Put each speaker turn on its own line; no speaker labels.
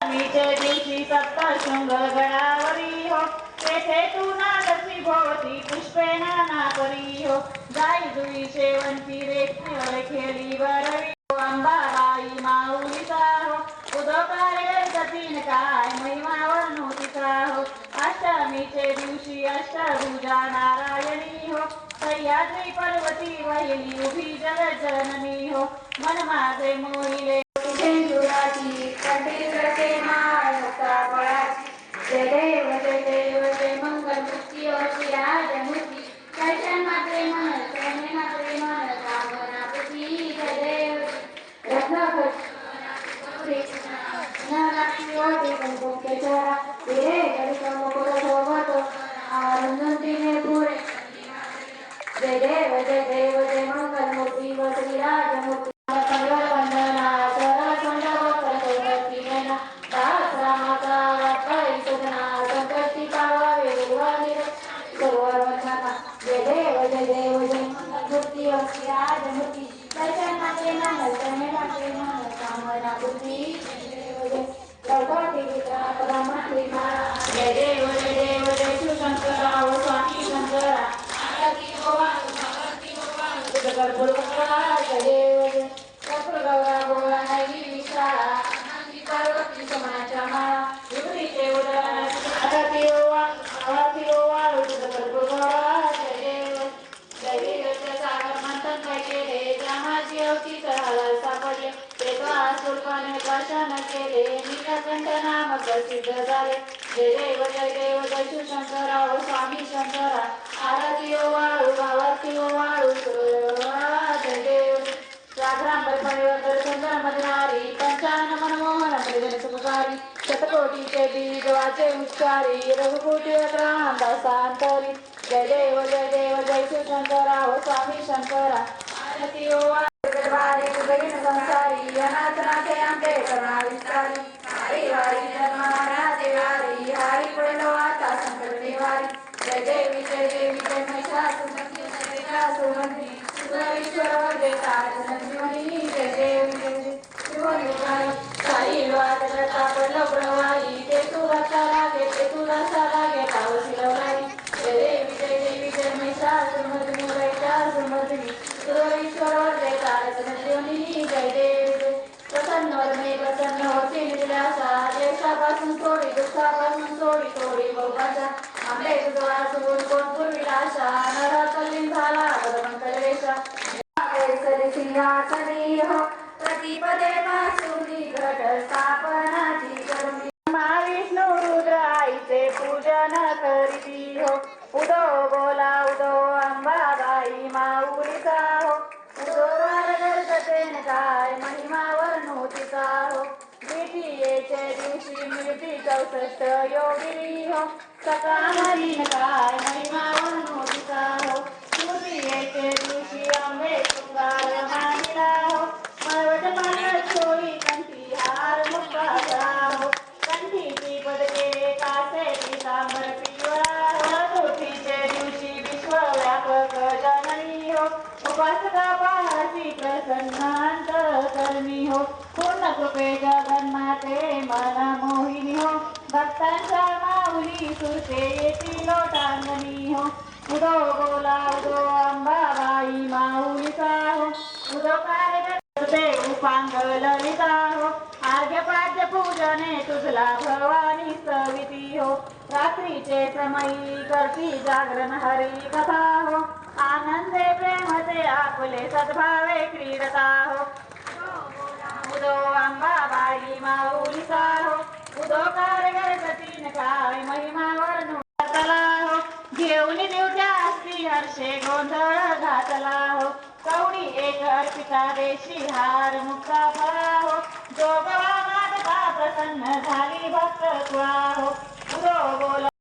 मीचे दिवशी सप्त शृंग गडावरी हो तेथे तू नागसी भोवती पुष्पे नाना परी हो जाई जुई शेवंती रेखीवर खेळी बरवी हो अंबाबाई माऊलीचा हो उदकारे सतीन काय महिमावर नोतीचा हो अष्टमीचे दिवशी अष्टभुजा नारायणी हो सह्याद्री पर्वती वहिली उभी जगज्जननी हो
कुंकुम केशरा हिरे जडित मुकुट शोभत आनंदिने पुरे. जय देव जय देव जय मंगल मूर्ती व
स्वरूपाने दर्शन केले नीलकंठ नाम प्रसिद्ध झाले जय देव जय देव जय शिवशंकराव स्वामी शंकरा आरती ओवाळू आरती ओवाळू जय देव राघरांबर परिवर्तन सुंदर मधुरारी पंचान मनमोहन प्रियन सुखकारी शतकोटीचे बीज वाचे उच्चारी रघुकुटी अग्रहां दासांतरी जय देव जय देव जय शिवशंकराव स्वामी शंकरा आरती ओवा
सुरेश्वर वरदे तारक संजीवनी जय देवी जय. साई प्रवाही. ते तू रक्षा ते तू रक्षा लागे पावसी लवलाई जय देवी जय देवी जय महिषासुमती महिषासुमती सुरेश्वर वरदे तारक संजीवनी जय देव प्रसन्न वरमे प्रसन्न होती निराशा. देशापासून थोडी दुःखापासून थोडी थोडी बहुभाषा. आंबे तुझा वाचून कोण पूर्विलाशा नरा प्रतिपदे घट स्थापनाची करुणी
महाविष्णू रुद्र आईचे पूजन करीती हो उदो बोला उदो अंबाबाई माऊलीचा हो उदो वारगर्जतेन काय महिमावर नोतीचा हो द्वितीयेचे दिवशी चौसष्ट योगिनी हो सकाळीन काय महिमावर नोतीचा हो तृतीयेचे दिवशी आंबे शृंगार मांडला हो मळवट पाण्यात चोळी कंठी हार मुक्ताचा हो कंठीची पदके कासे पितांबर पिवळा चौथीचे दिवशी विश्वव्यापक जननी हो उपासका पाहाची प्रसन्नांत करणी हो. पूर्ण कृपे जगन्माते मला मोहिनी हो. भक्तांच्या माऊली सुरते येती लोटांगणी हो. उदो बोला उदो अंबाबाई माऊलीचा हो. उदो कार्यकर्ते उपांग ललिता हो. आर्घ्यपाद्य पूजने तुझला भवानी सविती हो. रात्रीचे प्रमयी करती जागरण हरी कथा हो. आनंदे प्रेमते आपले सद्भावे क्रीडता हो उदो अंबाबाई माऊलीचा हो उदो कार्यकर्तीन काय महिमावर नुतला हो घेऊन निवट्या असती हर्षे गोंधळ घातला हो कवडी एक अर्पिता देशी हार मुक्ता फळा हो जोगवा मागता प्रसन्न झाली भक्त उदो बोला